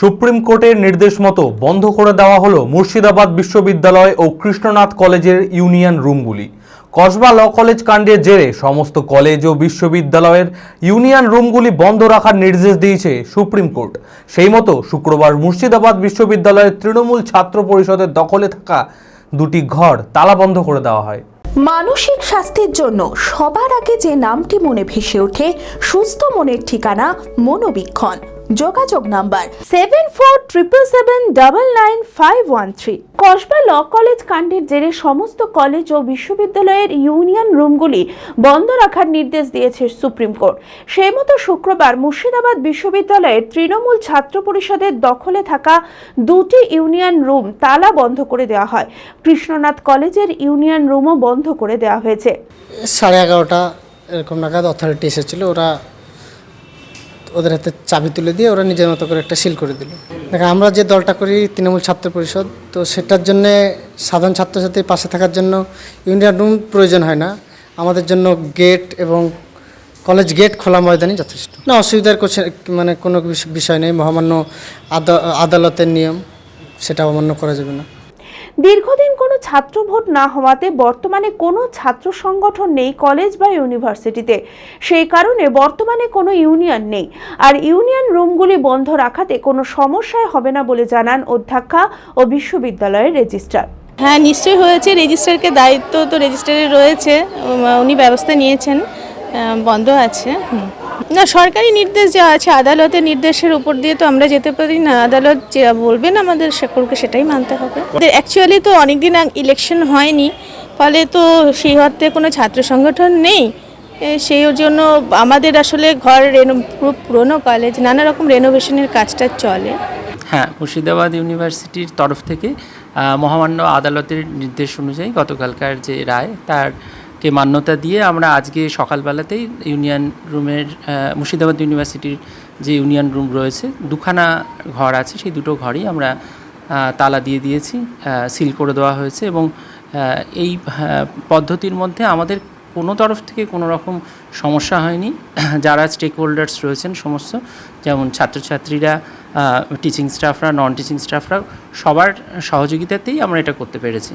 Supreme কোর্টের নির্দেশ মতো বন্ধ করে দেওয়া হলো মুর্শিদাবাদ বিশ্ববিদ্যালয় ও কৃষ্ণনাথ কলেজের ইউনিয়ন রুমগুলি। কসবা ল কলেজ কাণ্ডের জেরে সমস্ত কলেজ ও বিশ্ববিদ্যালয়ের ইউনিয়ন রুমগুলি বন্ধ রাখার নির্দেশ দিয়েছে সুপ্রিম কোর্ট। সেই মতো শুক্রবার মুর্শিদাবাদ বিশ্ববিদ্যালয়ের তৃণমূল ছাত্র পরিষদের দখলে থাকা দুটি ঘর তালাবন্ধ করে দেওয়া হয়। মানসিক স্বাস্থ্যের জন্য সবার আগে যে নামটি মনে ভেসে ওঠে, সুস্থ মনের ঠিকানা মনোবীক্ষণ। যোগাযোগ number seven four triple seven double nine five one three Kasba law college কাণ্ডের জেরে সমস্ত কলেজ ও বিশ্ববিদ্যালয়ের ইউনিয়ন রুমগুলি বন্ধ রাখার নির্দেশ দিয়েছে সুপ্রিম কোর্ট। সেই মতো শুক্রবার মুর্শিদাবাদ বিশ্ববিদ্যালয়ের তৃণমূল ছাত্র পরিষদের দখলে থাকা দুটি ইউনিয়ন রুম তালা বন্ধ করে দেওয়া হয়। কৃষ্ণনাথ কলেজের ইউনিয়ন রুমও বন্ধ করে দেওয়া হয়েছে। সাড়ে এগারোটা এরকম নাগাদ অথরিটি এসেছিল। ওরা ওদের হাতে চাবি তুলে দিয়ে ওরা নিজের মতো করে একটা সিল করে দিল। দেখো, আমরা যে দলটা করি, তৃণমূল ছাত্র পরিষদ, তো সেটার জন্যে সাধারণ ছাত্রছাত্রীর পাশে থাকার জন্য ইউনিয়ন রুম প্রয়োজন হয় না। আমাদের জন্য গেট এবং কলেজ গেট, খোলা ময়দানই যথেষ্ট। না, অসুবিধার মানে কোনো বিষ- বিষয় নেই। মহামান্য আদা- আদালতের নিয়ম, সেটা অমান্য করা যাবে না। দীর্ঘদিন কোনো ছাত্র ভোট না হওয়াতে বর্তমানে কোনো ছাত্র সংগঠন নেই কলেজ বা ইউনিভার্সিটিতে। সেই কারণে বর্তমানে কোনো ইউনিয়ন নেই। আর ইউনিয়ন রুমগুলি বন্ধ রাখাতে কোনো সমস্যায় হবে না বলে জানান অধ্যক্ষা ও বিশ্ববিদ্যালয়ের রেজিস্ট্রার। হ্যাঁ নিশ্চয়ই হয়েছে। রেজিস্ট্রারকে দায়িত্ব তো রেজিস্ট্রারে রয়েছে। উনি ব্যবস্থা নিয়েছেন। বন্ধ আছে। হুম। না, সরকারি নির্দেশ যা আছে, আদালতের নির্দেশের উপর দিয়ে তো আমরা যেতে পারি না। আদালত যে বলবেন আমাদের সকলকে সেটাই মানতে হবে। অ্যাকচুয়ালি তো অনেকদিন ইলেকশন হয়নি, ফলে তো সেই অর্থে কোনো ছাত্র সংগঠন নেই। সেই জন্য আমাদের আসলে ঘর রেনো পুরনো কলেজ নানা রকম রেনোভেশনের কাজটা চলে। হ্যাঁ মুর্শিদাবাদ ইউনিভার্সিটির তরফ থেকে মহামান্য আদালতের নির্দেশ অনুযায়ী গতকালকার যে রায় তারকে মান্যতা দিয়ে আমরা আজকে সকালবেলাতেই ইউনিয়ন রুমের মুর্শিদাবাদ ইউনিভার্সিটির যে ইউনিয়ন রুম রয়েছে, দুখানা ঘর আছে, সেই দুটো ঘরই আমরা তালা দিয়ে দিয়েছি সিল করে দেওয়া হয়েছে এবং এই পদ্ধতির মধ্যে আমাদের কোনো তরফ থেকে কোনো রকম সমস্যা হয়নি। যারা স্টেক হোল্ডার্স রয়েছেন সমস্ত, যেমন ছাত্রছাত্রীরা টিচিং স্টাফরা নন টিচিং স্টাফরা সবার সহযোগিতাতেই আমরা এটা করতে পেরেছি।